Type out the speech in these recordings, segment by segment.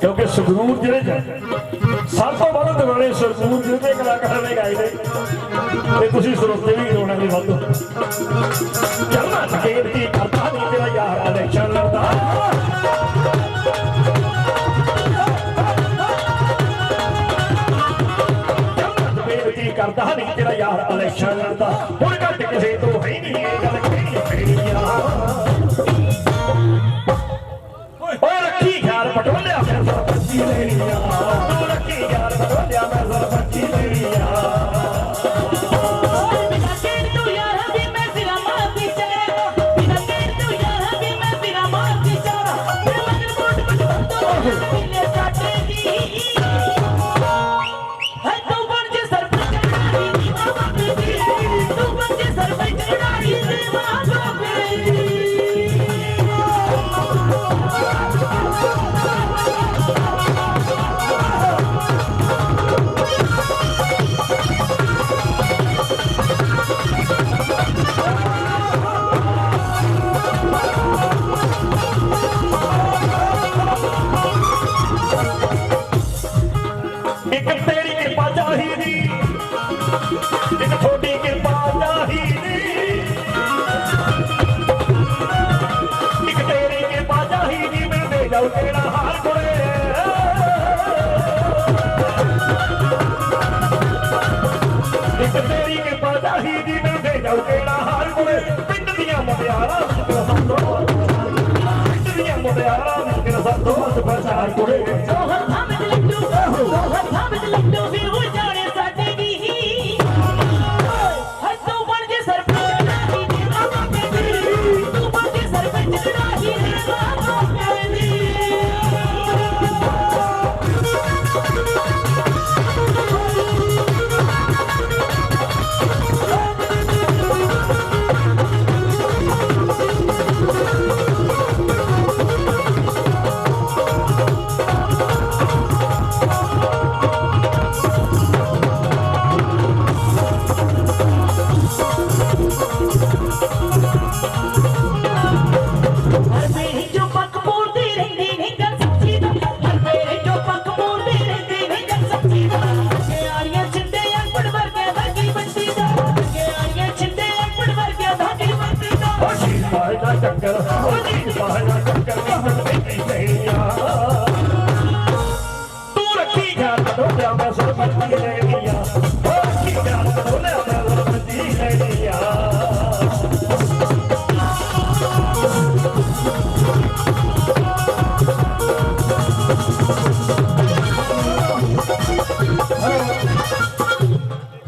ਕਿਉਂਕਿ ਸੰਗਰੂਰ ਜ਼ਿਲ੍ਹੇ 'ਚ ਸਭ ਤੋਂ ਵੱਧ ਦਿਵਾਲੇ ਸੰਗਰੂਰ ਜ਼ਿਲ੍ਹੇ ਦੇ ਕਲਾਕਾਰ ਨੇ ਗਾਏ ਨੇ। ਤੇ ਤੁਸੀਂ ਸਰੋਤੇ ਵੀ ਗਾਉਣਾ ਵੀ ਵੱਧ। ਜਲਮਾ ਬੇਨਤੀ ਕਰਦਾ ਨਹੀਂ ਤੇਰਾ ਯਾਰ ਇਲੈਕਸ਼ਨ ਲੜਦਾ। ਜਲਮਾ ਕਰਦਾ ਨਹੀਂ ਤੇਰਾ ਯਾਰ ਇਲੈਕਸ਼ਨ ਲੜਦਾ। ਹੁਣ ਘੱਟ ਕਿਸੇ ਤੋਂ ਤੇਰੀ ਕਿਰਪਾ ਚਾਹੀਦੀ ਮਿਲਦੇ ਜਾਉ ਤੇਰਾ ਹਾਲ ਕੁੜੇ ਪਿੰਡ ਦੀਆਂ ਮੁਟਿਆਰਾਂ ਵਿੱਚ ਸੰਤੋਖ ਪਿੰਡ ਦੀਆਂ ਮੁਟਿਆਰਾਂ ਵਿੱਚ ਸੰਤੋਖ ਪ੍ਰਚਾਰ ਕੁੜੇ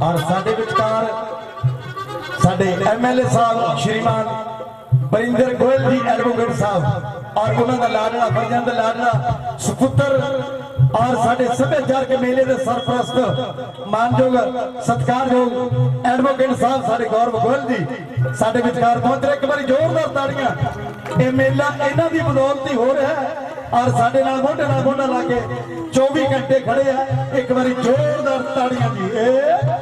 ਔਰ ਸਾਡੇ ਵਿਚਕਾਰ ਸਾਡੇ ਐਮਐਲਏ ਸਾਹਿਬ ਸ਼੍ਰੀਮਾਨ ਬਰਿੰਦਰ ਗੋਇਲ ਜੀ ਐਡਵੋਕੇਟ ਸਾਹਿਬ ਔਰ ਉਹਨਾਂ ਦਾ ਲਾਡਲਾ ਫਰਜ਼ੰਦ ਲਾਡਲਾ ਸੁਪੁੱਤਰ ਔਰ ਸਾਡੇ ਸੱਭਿਆਚਾਰਕ ਮੇਲੇ ਦੇ ਸਰਪ੍ਰਸਤ ਮਾਨਯੋਗ, ਸਤਿਕਾਰਯੋਗ ਐਡਵੋਕੇਟ ਸਾਹਿਬ ਸਾਡੇ ਗੌਰਵ ਗੋਇਲ ਜੀ, ਸਾਡੇ ਵਿਚਕਾਰ ਪਹੁੰਚ ਪਹੁੰਚੇ ਇੱਕ ਵਾਰੀ ਜ਼ੋਰਦਾਰ ਤਾੜੀਆਂ। ਇਹ ਮੇਲਾ ਇਹਨਾਂ ਦੀ ਬਦੌਲਤ ਹੀ ਹੋ ਰਿਹਾ ਹੈ ਔਰ ਸਾਡੇ ਨਾਲ ਮੋਢੇ ਨਾਲ ਮੋਢਾ ਲਾ ਕੇ 24 ਘੰਟੇ ਖੜੇ ਆ। ਇੱਕ ਵਾਰੀ ਜ਼ੋਰਦਾਰ ਤਾੜੀਆਂ ਜੀ। ਇਹ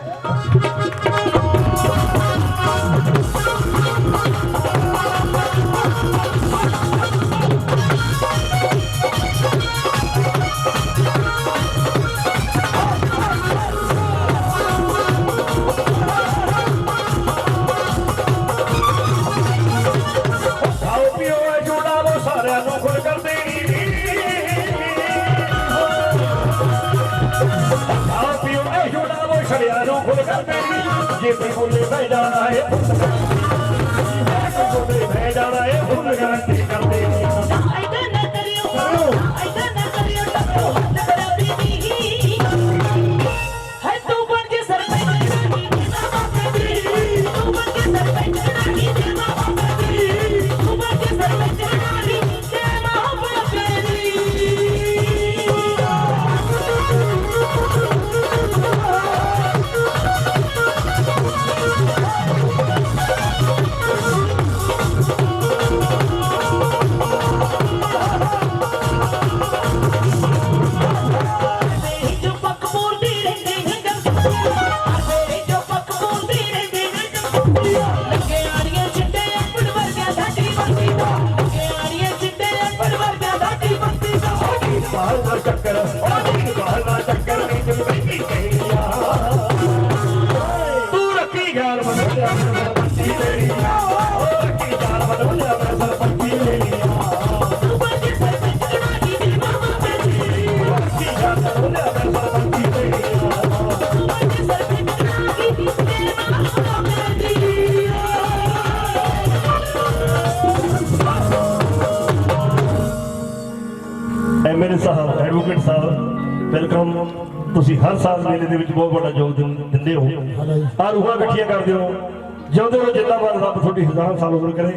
ਜੋੜਾ ਨੂੰ ਖੁੱਲ ਕਰ ਦੇਣੀ ਜੇ ਕੋਈ ਬੋਲੇ ਬਹਿ ਜਾਣਾ ਏ ਬੋਲੇ ਬਹਿ ਜਾਣਾ ਏ, ਫੁੱਲ ਗਾਂਟੀ ਬਾਹਰ ਚੱਕਰ ਉਹ ਬਾਹਰ ਚੱਕਰ ਨਹੀਂ ਤੇ ਬੈਠੀ ਕਹਿਆ ਤੂੰ ਰੱਖੀ ਗਾਲ ਬਦਲਿਆ ਮੈਂ ਤੇਰੀ ਐਮਐਲਏ ਸਾਹਿਬ, ਐਡਵੋਕੇਟ ਸਾਹਿਬ ਵੈਲਕਮ ਤੁਸੀਂ ਹਰ ਸਾਲ ਮੇਲੇ ਦੇ ਵਿੱਚ ਬਹੁਤ ਵੱਡਾ ਯੋਗਦਾਨ ਦਿੰਦੇ ਹੋ। ਆ ਰੂਹਾਂ ਇਕੱਠੀਆਂ ਕਰਦੇ ਹੋ। ਜਿਉਂਦੇ ਹੋ ਜਿੰਦਾਬਾਦ ਰੱਬ ਤੁਹਾਡੀ ਹਜ਼ਾਰ ਸਾਲ ਉਮਰ ਕਰੇ।